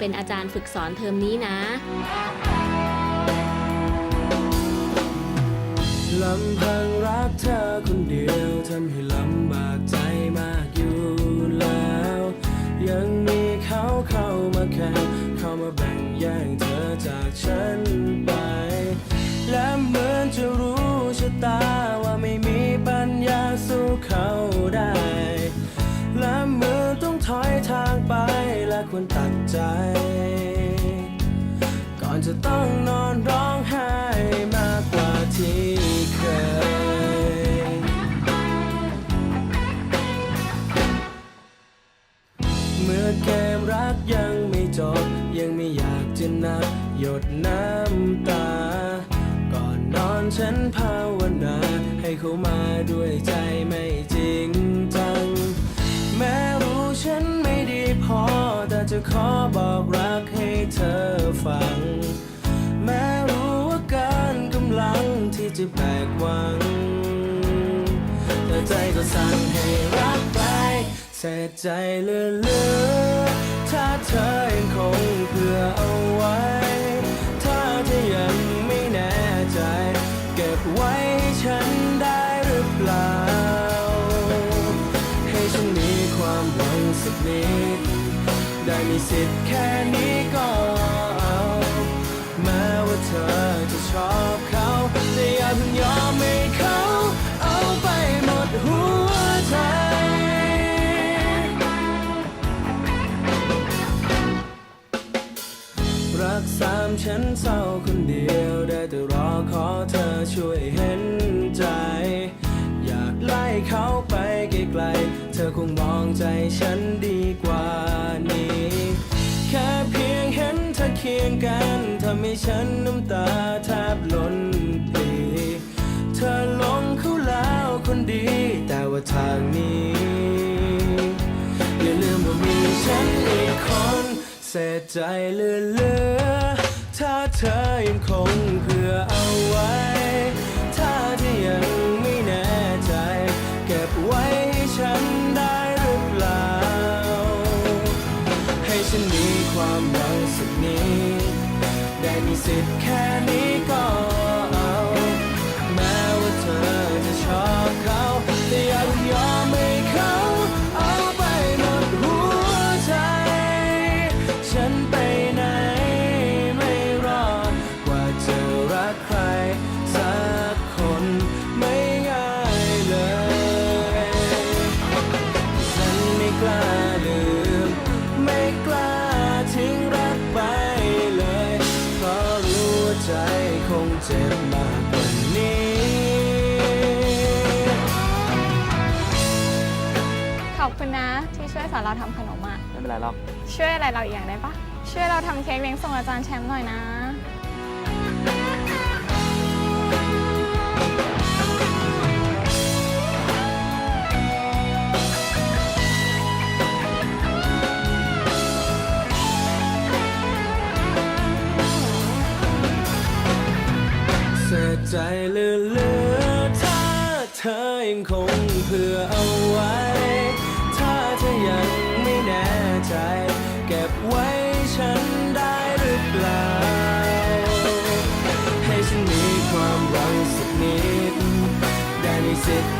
เป็นอาจารย์ฝึกสอนเทอมนี้นะลำพังรักเธอคนเดียวทำให้ลำบากใจมากอยู่แล้ว ยังมีเขาเข้ามาแค่เข้ามาแบ่งแย่งเธอจากฉันไป และเหมือนจะรู้ชะตาว่าไม่มีปัญญาสู้เขาได้ ใจ ก่อนจะต้องนอนร้อง หวัง เธอใจก็สั่งให้รักไปเสียใจเลือเลือถ้าเธอยังคงเพื่อเอาไว้ ถ้าเธอยังไม่แน่ใจ เก็บไว้ให้ฉันได้หรือเปล่า ให้ฉันมีความหวังสักนิด ได้มีสิทธิ์แค่นี้ก็เอาแม้ว่าเธอ ใจฉันดีกว่านี้ แค่เพียงเห็นเธอเคียงกันทำให้ฉันน้ำตาแทบล้นปีเธอลงเขาแล้วคนดี แต่ว่าทางนี้ อย่าลืมว่ามีฉันอีกคนเสียใจเหลือถ้าเธอยังคงเผื่อเอาไว้ ไอบคุณนะ ที่ช่วยสอนเราทำขนมอะ ไม่เป็นไรหรอก ช่วยอะไรเราอีกอย่างได้ปะช่วยเราทำเค้กเลี้ยงส่งอาจารย์แชมป์หน่อยนะ เสียใจเหลือๆถ้าเธอยังคงเผื่อเอาไว้ ไ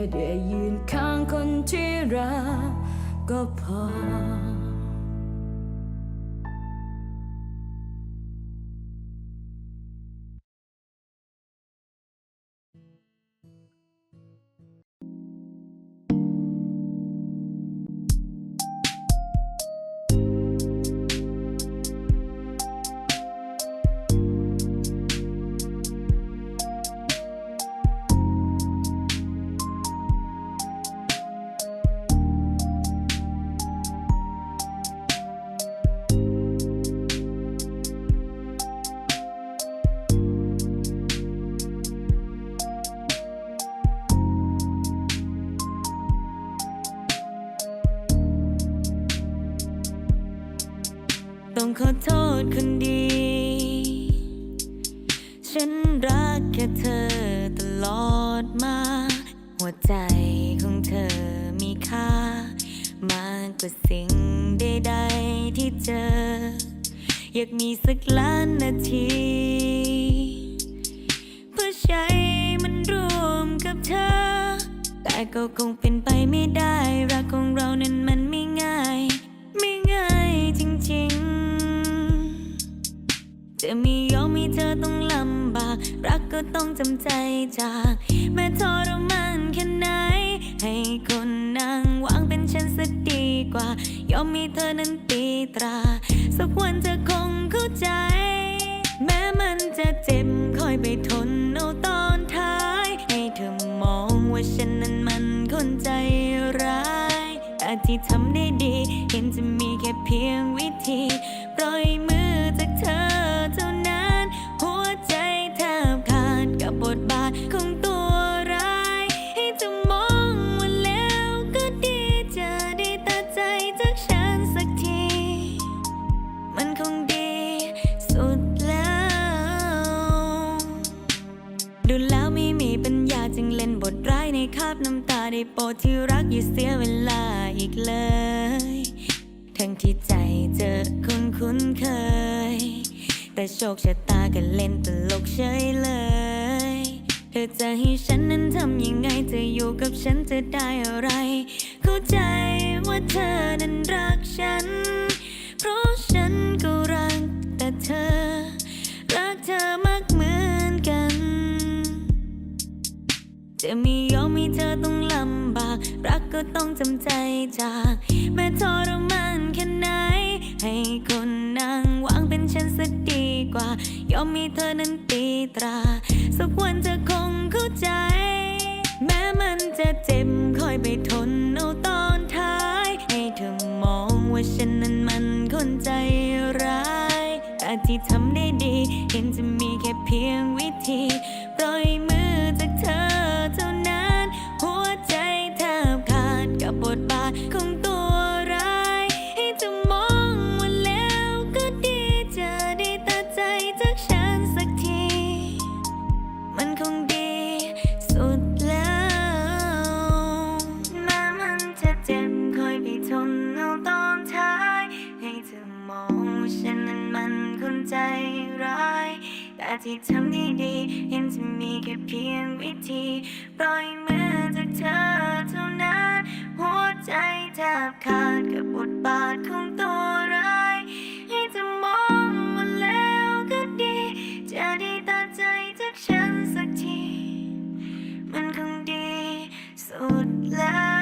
แค่ได้ยืนข้างคนที่รักก็พอ กกว่าสิ่งใดๆที่เจอ อยากมีสักล้านนาที เพื่อใช้มันร่วมกับเธอ แต่ก็คงเป็นไปไม่ได้ รักของเรานั้นมันไม่ง่าย ไม่ง่ายจริงๆ จะมียอมให้เธอต้องลำบาก รักก็ต้องจำใจจาก แม้ทรมานแค่ไหน ให้คนนั่งวาง ว่า ยอมมีเธอนั้นตีตรา สักวันเธอคงเข้าใจ แม้มันจะเจ็บคอยไปทนเอาตอนท้าย ให้เธอมองว่าฉันนั้นมันคนใจร้ายแต่ที่ทำได้ดี เห็นจะมีแค่เพียงวิธี ปล่อยมือจากเธอ จจากฉันสักที มันคงดีสุดแล้ว ดูแล้วไม่มีปัญญาจึงเล่นบทร้ายในคาบน้ำตาได้โปรดที่รักอย่าเสียเวลาอีกเลย ทั้งที่ใจเจอคนคุ้นเคย แต่โชคชะตาก็เล่นตลกเฉยเลย เธอจะให้ฉันนั้นทำยังไงจะอยู่กับฉันจะได้อะไร เข้าใจว่าเธอนั้นรักฉัน เพราะฉันก็รักแต่เธอ รักเธอมากเหมือนกัน จะมียอมให้เธอต้องลำบาก รักก็ต้องจำใจจาก แม้ทรมานแค่ไหน ให้คนนั่งวางเป็นฉันสักดีกว่า ยอมให้เธอนั้นตีตรา สักวันเธอคงเข้าใจ แม้มันจะเจ็บคอยไปทนเอาตอนท้าย ให้เธอมองว่าฉันนั้นมันคนใจร้ายแต่ที่ทำได้ดี เห็นจะมีแค่เพียงวิธีปล่อย ใจร้าย แต่ที่ทำได้ดีเห็นจะมีแค่เพียงวิธีปล่อยมือจากเธอเท่านั้น หัวใจแทบขาดกับบทบาทของตัวร้าย ให้จะมองมาแล้วก็ดี จะได้ตัดใจจากฉันสักที มันคงดีสุดแล้ว